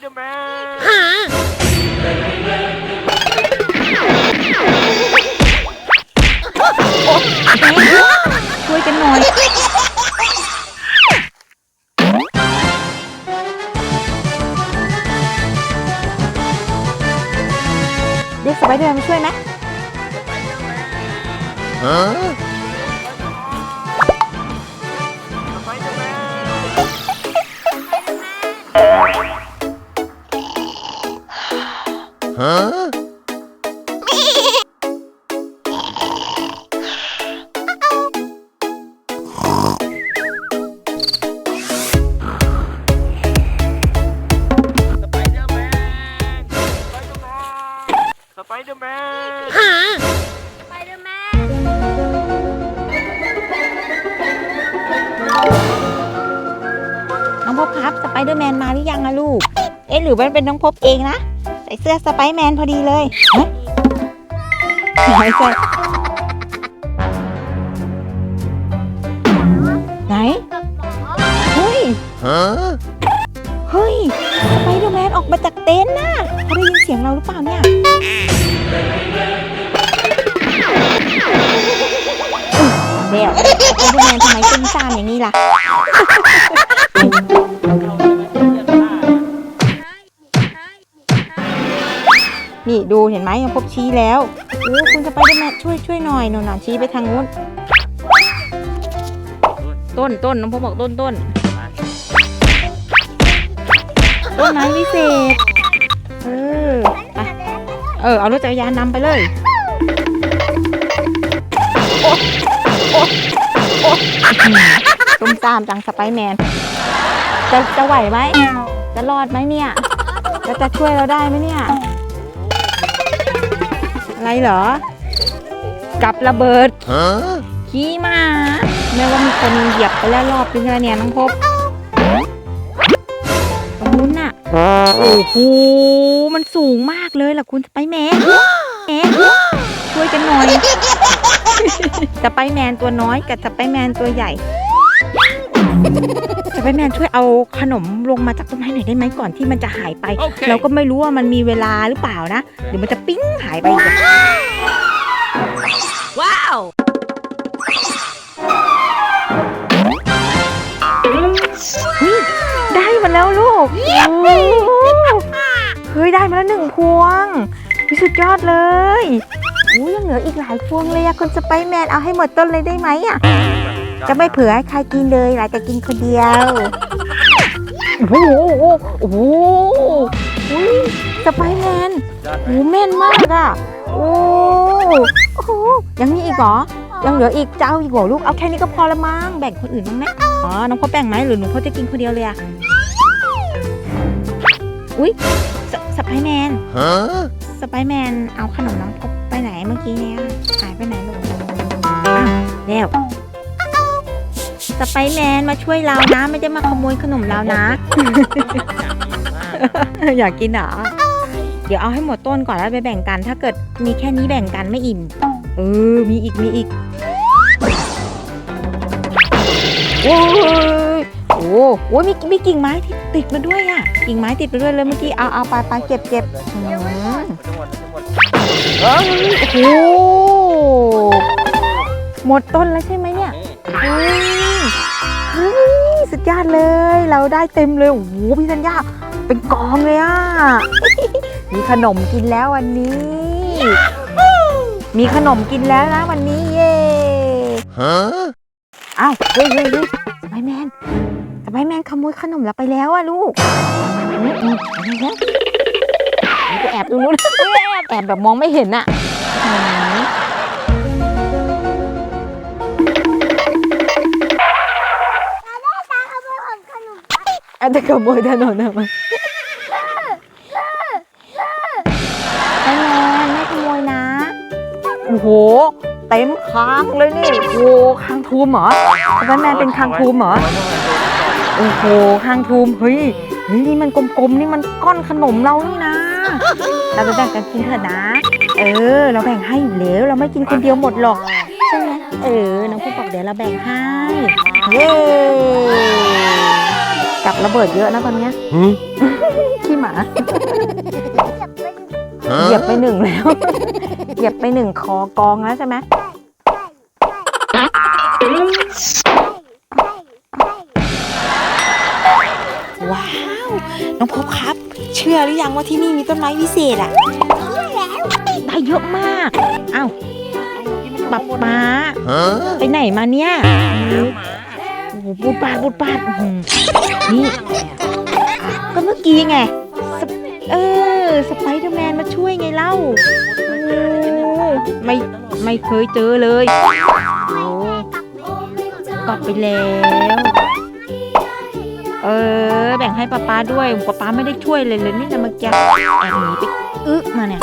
เดอร์แมนช่วยกันหน่อย เรียกสไปเดอร์แมนมาช่วยไหมส สไปเดอร์แมนสไปเดอร์แมนสไปเดอร์แมนน้องพบครับ สไปเดอร์แมนมาหรือยังอะลูก เอ๊ะหรือว่าเป็นน้องพบเองนะ เสื้อสไปแมนพอดีเลยไม่ใช่ไหน เฮ้ย เฮ้ยสไปเดอร์แมนออกมาจากเต็นท์น่ะเขาได้ยินเสียงเราหรือเปล่าเนี่ยเดี๋ยวสไปเดอร์แมนทำไมตุ้มซ่ามอย่างนี้ล่ะ ดูเห็นไหมยังพบชี้แล้วโอ้คุณสไปเดอร์แมนช่วยช่วยหน่อยหนูหนอนชี้ไปทางนู้น ต้นต้นน้องพบบอกต้นต้นต้นไม้วิเศษเออไปเออเอารถจักรยานนำไปเลยโอ๊ะโอ๊ะโอ๊ะอื้อหือตุ้มตามจังสไปแมน จะจะไหวไหม จะรอดไหมเนี่ยแล้วจะช่วยเราได้ไหมเนี่ย อะไรเหรอ กับระเบิดขี้มาแม้ว่ามีคนเหยียบไปแล้วรอบนึงแล้วเนี่ยน้องพบตรงนู้นน่ะโอ้โหมันสูงมากเลยล่ะคุณสไปแมนแหมช่วยกันหน่อยสไปแมนตัวน้อยกับสไปแมนตัวใหญ่ สไปแมนช่วยเอาขนมลงมาจากต้นไม้หน่อยได้ไหมก่อนที่มันจะหายไปเราก็ไม่รู้ว่ามันมีเวลาหรือเปล่านะ เดี๋ยวมันจะปิ้งหายไปอีกอะว้าวได้มาแล้วลูกโอ้เฮ้ยได้มาแล้วหนึ่งพวงวิสุดยอดเลยอู้ยังเหลืออีกหลายพวงเลยอะคนสไปแมนเอาให้หมดต้นเลยได้ไหมอะ จะไม่เผื่อให้ใครกินเลยหลายแต่กินคนเดียว โอ้โหโอ้โหอุ้ยสไปแมนโอ้แม่นมากอะโอ้โอ้โหยังมีอีกเหรอ ยังเหลืออีกจะเอาอีกเหรอลูก เอาแค่นี้ก็พอละมั้ง แบ่งคนอื่นบ้างไหมอ๋อ น้องพ่อแบ่งไหมหรือหนูพ่อจะกินคนเดียวเลยอะอุ๊ยสสไปแมนสไปแมนเอาขนมน้องพบไปไหนเมื่อกี้เนี่ยหายไปไหนลูกอ้าวแล้ว สไปแมนมาช่วยเรานะ ไม่ได้มาขโมยขนมเรานะ อยากกินเหรอเดี๋ยวเอาให้หมดต้นก่อนแล้วไปแบ่งกัน ถ้าเกิดมีแค่นี้แบ่งกันไม่อิ่ม เออ มีอีกมีอีก โอ้ยโอ้โหมีมีกิ่งไม้ที่ติดมาด้วยอะ กิ่งไม้ติดมาด้วยเลยเมื่อกี้ เอาเอาไปไปเก็บเก็บอืมทั้งหมดทั้งหมดเอ้ยโอ้โหหมดต้นแล้วใช่ไหมเนี่ย เฮ้ยสุดยอดเลย เราได้เต็มเลย โอ้โหพี่สัญญาเป็นกองเลยอะ มีขนมกินแล้ววันนี้ มีขนมกินแล้วนะวันนี้เย่อ้าวเฮ้ยเฮ้ยเฮ้ยสไปแมนสไปแมนขโมยขนมเราไปแล้วอะลูกไรนะนี่ก็แอบตรงนู้นแอบแบบมองไม่เห็นอะ อาจจะขโมยถนนทำไมไม่แมนไม่ขโมยนะ โอ้โห เต็มค้างเลยนี่ โอ้โหคางทูมเหรอสไปแมนเป็นคางทูมเหรอ โอ้โหคางทูม เฮ้ย เฮ้ยนี่มันกลมๆ นี่มันก้อนขนมเรานี่นะ เราไปแบ่งกันกินเถอะนะ เออ เราแบ่งให้อยู่แล้ว เราไม่กินคนเดียวหมดหรอก ใช่ไหมเออ น้องพูดบอกเดี๋ยวเราแบ่งให้ เย้ กับระเบิดเยอะนะตอนเนี้ยขี้หมาเหยียบไปหนึ่งแล้ว เหยียบไปหนึ่งคอกองแล้วใช่ไหมว้าว น้องพบครับ เชื่อหรือยังว่าที่นี่มีต้นไม้วิเศษอะได้เยอะมากอ้าวปับป้าไปไหนมาเนี่ยโอ้โหบูดปาดบูดปาดอื้อหือนี่ก็เมื่อกี้ไงสปเออสไปเดอร์แมนมาช่วยไงเล่าโอ้ไม่ไม่เคยเจอเลยโอ้กลับไปแล้ว เออ แบ่งให้ป้าป้าด้วยป้าป้าไม่ได้ช่วยเลยเลยนี่นะเมื่อกี้แอบหนีไปอึมาเนี่ย